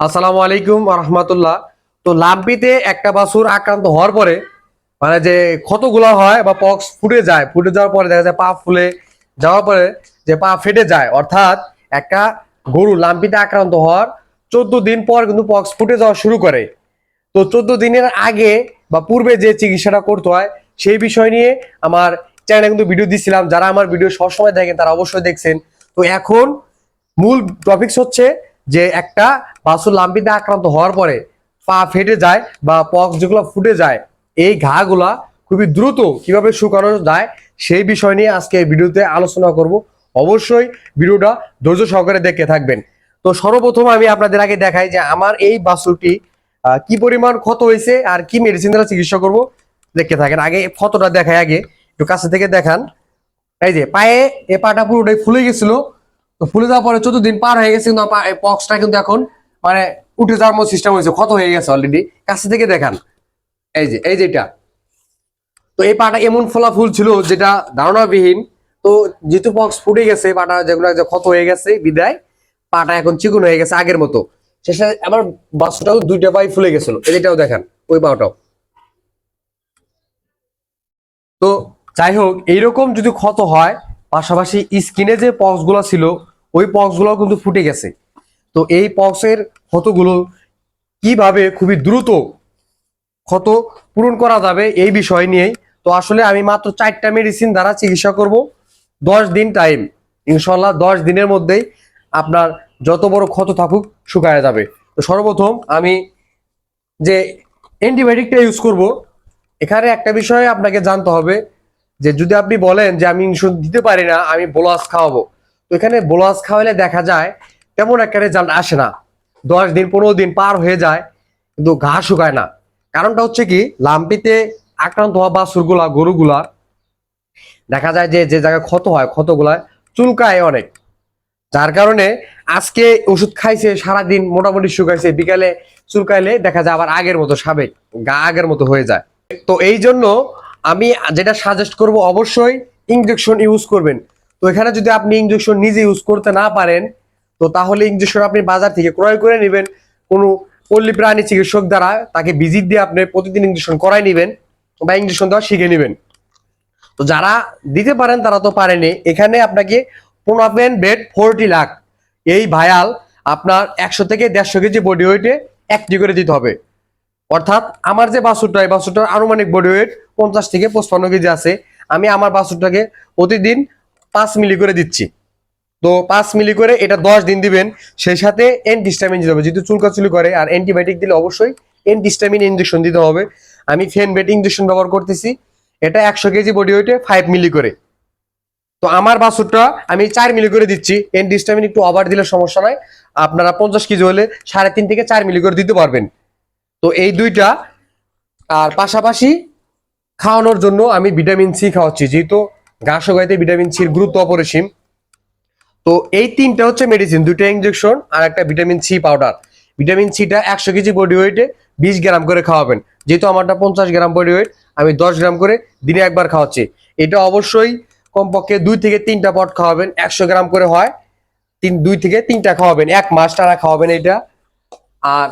আসসালামু আলাইকুম রহমতুল্লাহ তো লাম্পিতে একটা বাছুর আক্রান্ত হওয়ার পরে মানে যে ক্ষতগুলো হয় বা পক্স ফুটে যায়, ফুটে যাওয়ার পরে দেখা যায় পা ফুলে যাওয়ার পরে যে পা ফেটে যায়। অর্থাৎ একটা গরু লাম্পিতে আক্রান্ত হওয়ার চোদ্দ দিন পর কিন্তু পক্স ফুটে যাওয়া শুরু করে। তো চোদ্দ দিনের আগে বা পূর্বে যে চিকিৎসাটা করতে হয়, সেই বিষয় নিয়ে আমার চ্যানেলে কিন্তু ভিডিও দিছিলাম। যারা আমার ভিডিও সবসময় দেখেন, তারা অবশ্যই দেখছেন। তো এখন মূল টপিকস হচ্ছে যে একটা বাছুর লাম্পিতে আক্রান্ত হওয়ার পরে পা ফেটে যায় বা পক্স যেগুলো ফুটে যায় এই ঘাগুলা খুবই দ্রুত কীভাবে শুকানো যায় সেই বিষয় নিয়ে আজকে ভিডিওতে আলোচনা করব। অবশ্যই ভিডিওটা ধৈর্য সহকারে দেখে থাকবেন। তো সর্বপ্রথম আমি আপনাদের আগে দেখাই যে আমার এই আহ, কি পরিমাণ ক্ষত হয়েছে আর কি মেডিসিন দ্বারা চিকিৎসা করব। দেখতে থাকেন আগে ক্ষতটা দেখাই আগে একটু কাছে থেকে দেখান। এই যে পায়ে এ পাটা পুরোটাই ফুলে গেছিল তো ফুলে যাওয়ার পরে চোদ্দ দিন পার হয়ে গেছে, কিন্তু পক্সটা কিন্তু এখন মানে উঠে যাওয়ার মতো সিস্টেম হয়েছে, ক্ষত হয়ে গেছে অলরেডি কাছে থেকে দেখান। এই যে, এই যেটা তো এই পাটা এমন ফোলা ফুল ছিল যেটা ধারণাবিহীন। তো যেহেতু পক্স ফুটে গেছে, পাটা যেগুলো ক্ষত হয়ে গেছে, বিদায়, পাটা এখন চিকুন হয়ে গেছে আগের মতো। শেষে আমার বাসটাও দুইটা পাই ফুলে গেছিল। এটাও দেখান, ওই পাটাও। তো যাই হোক, এইরকম যদি ক্ষত হয়, পাশাপাশি স্কিনে যে পক্সগুলো ছিল ওই পক্সগুলো কিন্তু ফুটে গেছে। তো এই পক্সের ক্ষতগুলো কীভাবে খুবই দ্রুত ক্ষত পূরণ করা যাবে এই বিষয় নিয়েই তো আসলে আমি মাত্র চারটা মেডিসিন দ্বারা চিকিৎসা করব। দশ দিন টাইম ইনশাল্লাহ দশ দিনের মধ্যেই আপনার যত বড় ক্ষত থাকুক শুকায় যাবে। তো সর্বপ্রথম আমি যে অ্যান্টিবায়োটিকটা ইউজ করব, এখানে একটা বিষয় আপনাকে জানতে হবে, যে যদি আপনি বলেন যে আমি ইনসুলিন দিতে পারি না, আমি বোলাস খাওয়াবো। এখানে বোলাস খাওয়ালে দেখা যায় তেমন একটা রেজাল্ট আসে না। দশ দিন, পনেরো দিন পার হয়ে যায়, কিন্তু ঘা শুকায় না। কারণটা হচ্ছে কি, লাম্পিতে আক্রান্ত হওয়া বাছুরগুলা, গরুগুলা, দেখা যায় যে যে জায়গায় ক্ষত হয়, ক্ষতগুলা চুলকায় অনেক। যার কারণে আজকে ওষুধ খাইছে, সারাদিন মোটামুটি শুকাইছে, বিকালে চুলকাইলে দেখা যায় আবার আগের মতো সাবেক, গা আগের মতো হয়ে যায়। তো এই জন্য আমি যেটা সাজেস্ট করব, অবশ্যই ইঞ্জেকশন ইউজ করবেন। তো এখানে যদি আপনি ইঞ্জেকশন নিজে ইউজ করতে না পারেন, তো তাহলে ইঞ্জেকশন আপনি বাজার থেকে ক্রয় করে নেবেন। কোনো পল্লী প্রাণী চিকিৎসক দ্বারা তাকে ভিজিট দিয়ে আপনি প্রতিদিন ইঞ্জেকশন করাই নেবেন বা ইঞ্জেকশন দেওয়া শিখে নেবেন। তো যারা দিতে পারেন, তারা তো পারেনি। এখানে আপনাকে পোনাপেন বেড ফোরটি লাখ। এই ভায়াল আপনার একশো থেকে দেড়শো কেজি বডি ওয়েটে একটি করে দিতে হবে। অর্থাৎ আমার যে বাছুরটা, এই বাছুরটার আনুমানিক বডি ওয়েট পঞ্চাশ থেকে পঁচপান্ন কেজি আছে। আমি আমার বাছুরটাকে প্রতিদিন পাঁচ মিলি করে দিচ্ছি। তো পাঁচ মিলি করে এটা দশ দিন দিবেন, সেই সাথে এন্টিস্টামিন দিতে হবে। যেহেতু চুলকাচুলি করে, আর অ্যান্টিবায়োটিক দিলে অবশ্যই এন্টিস্টামিন ইঞ্জেকশন দিতে হবে। আমি ফেন ফেনবেট ইঞ্জেকশন ব্যবহার করতেছি। এটা একশো কেজি বডি ওয়েটে ফাইভ মিলি করে। তো আমার বাছুরটা আমি চার মিলি করে দিচ্ছি। এন্টিস্টামিন একটু ওভার দিলে সমস্যা নাই। আপনারা পঞ্চাশ কেজি হলে সাড়ে তিন থেকে চার মিলি করে দিতে পারবেন। তো এই দুইটা, আর পাশাপাশি খাওয়ানোর জন্য আমি ভিটামিন সি খাওয়াচ্ছি। যেহেতু ঘাস গাইতে ভিটামিন সির গুরুত্ব অপরিসীম। তো এই তিনটা হচ্ছে মেডিসিন দুইটা ইঞ্জেকশন আর একটা ভিটামিন সি পাউডার ভিটামিন সিটা একশো কেজি বডি ওয়েটে বিশ গ্রাম করে খাওয়াবেন। যেহেতু আমারটা পঞ্চাশ গ্রাম বডি ওয়েট আমি দশ গ্রাম করে দিনে একবার খাওয়াচ্ছি। এটা অবশ্যই কমপক্ষে দুই থেকে তিনটা পট খাওয়াবেন। একশো গ্রাম করে হয়, তিন, দুই থেকে তিনটা খাওয়াবেন। এক মাস টানা খাওয়াবেন এটা। আর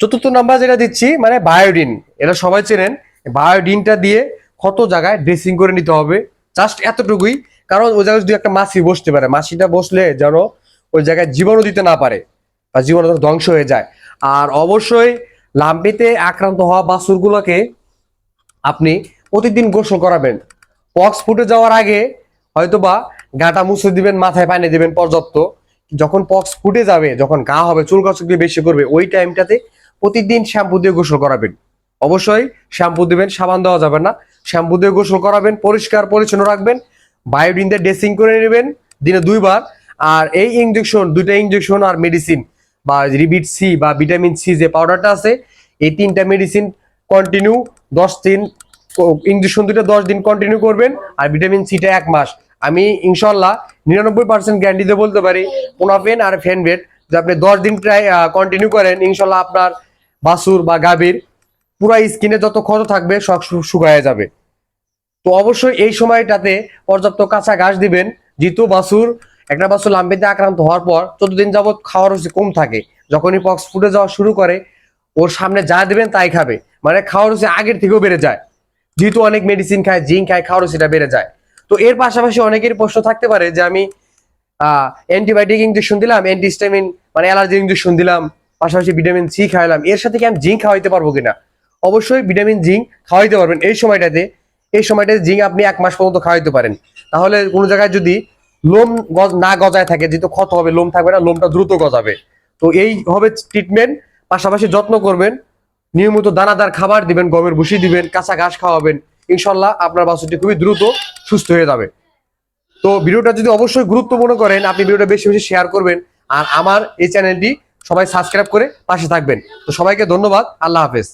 চতুর্থ নাম্বার যেটা দিচ্ছি মানে বায়োডিন এটা সবাই চেনেন। বায়োডিনটা দিয়ে কত জায়গায় ড্রেসিং করে নিতে হবে জাস্ট এতটুকুই। কারণ ওই জায়গায় যদি একটা মাছি বসতে পারে মাছিটা বসলে যেন ওই জায়গায় জীবাণু দিতে না পারে, বা জীবাণু ধ্বংস হয়ে যায়। আর অবশ্যই লাম্পিতে আক্রান্ত হওয়া বাছুরগুলোকে আপনি প্রতিদিন গোসল করাবেন। পক্স ফুটে যাওয়ার আগে হয়তোবা গাটা মুছে দিবেন, মাথায় পানি দিবেন পর্যাপ্ত। যখন পক্স ফুটে যাবে, যখন গা হবে, চুল চুলকাচুকি বেশি করবে, ওই টাইমটাতে প্রতিদিন শ্যাম্পু দিয়ে গোসল করাবেন। অবশ্যই শ্যাম্পু দিবেন, সাবান দেওয়া যাবে না। শ্যাম্পু দিয়ে গোসল করাবেন, পরিষ্কার পরিচ্ছন্ন রাখবেন, বায়োডিন দিয়ে ড্রেসিং করে নেবেন দিনে দুইবার। আর এই ইঞ্জেকশন দুইটা ইঞ্জেকশন আর মেডিসিন বা রিবিট সি বা ভিটামিন সি যে পাউডারটা আছে, এই তিনটা মেডিসিন কন্টিনিউ দশ দিন ইঞ্জেকশন দুটো দশ দিন কন্টিনিউ করবেন আর ভিটামিন সিটা এক মাস। আমি ইনশাল্লাহ নিরানব্বই পার্সেন্ট গ্যারান্টি দিয়ে বলতে পারি পোনাফেন আর ফেনভেট যে আপনি দশ দিন প্রায় কন্টিনিউ করেন, ইনশাল্লাহ আপনার বাসুর বা গাভীর পুরা স্কিনে যত ক্ষত থাকবে, সব শুকায় যাবে। তো অবশ্যই এই সময়টাতে পর্যাপ্ত কাঁচা ঘাস দিবেন। যেহেতু বাছুর একটা বাছুর লাম্বিতে আক্রান্ত হওয়ার পর চোদ্দ দিন যাবত খাওয়ার রুচি কম থাকে, যখনই পক্স ফুটে যাওয়া শুরু করে, ওর সামনে যা দেবেন তাই খাবে। মানে খাওয়ার রুচি আগের থেকেও বেড়ে যায়। যেহেতু অনেক মেডিসিন খায়, জিঙ্ক খায়, খাওয়ার রুচিটা বেড়ে যায়। তো এর পাশাপাশি অনেকের প্রশ্ন থাকতে পারে যে আমি অ্যান্টিবায়োটিক ইঞ্জেকশন দিলাম অ্যান্টিস্টামিন মানে অ্যালার্জি ইঞ্জেকশন দিলাম, পাশাপাশি ভিটামিন সি খাওয়ালাম এর সাথে কি আমি জিঙ্ক খাওয়াইতে পারব কিনা? অবশ্যই ভিটামিন জিঙ্ক খাওয়াইতে পারবেন। এই সময়টাতে এই সময়টাতে জিঙ্ক আপনি এক মাস পর্যন্ত খাওয়াইতে পারেন। তাহলে কোনো জায়গায় যদি লোম গজ না গজায় থাকে, যেহেতু ক্ষত হবে, লোম থাকবে না, লোমটা দ্রুত গজাবে। তো এই হবে ট্রিটমেন্ট পাশাপাশি যত্ন করবেন, নিয়মিত দানাদার খাবার দিবেন, গমের ভুসি দিবেন, কাঁচা ঘাস খাওয়াবেন, ইনশাল্লাহ আপনার বাছুরটি খুবই দ্রুত সুস্থ হয়ে যাবে। তো ভিডিওটা যদি অবশ্যই গুরুত্বপূর্ণ করেন, আপনি ভিডিওটা বেশি বেশি শেয়ার করবেন, আর আমার এই চ্যানেলটি সবাই সাবস্ক্রাইব করে পাশে থাকবেন। তো সবাইকে ধন্যবাদ, আল্লাহ হাফেজ।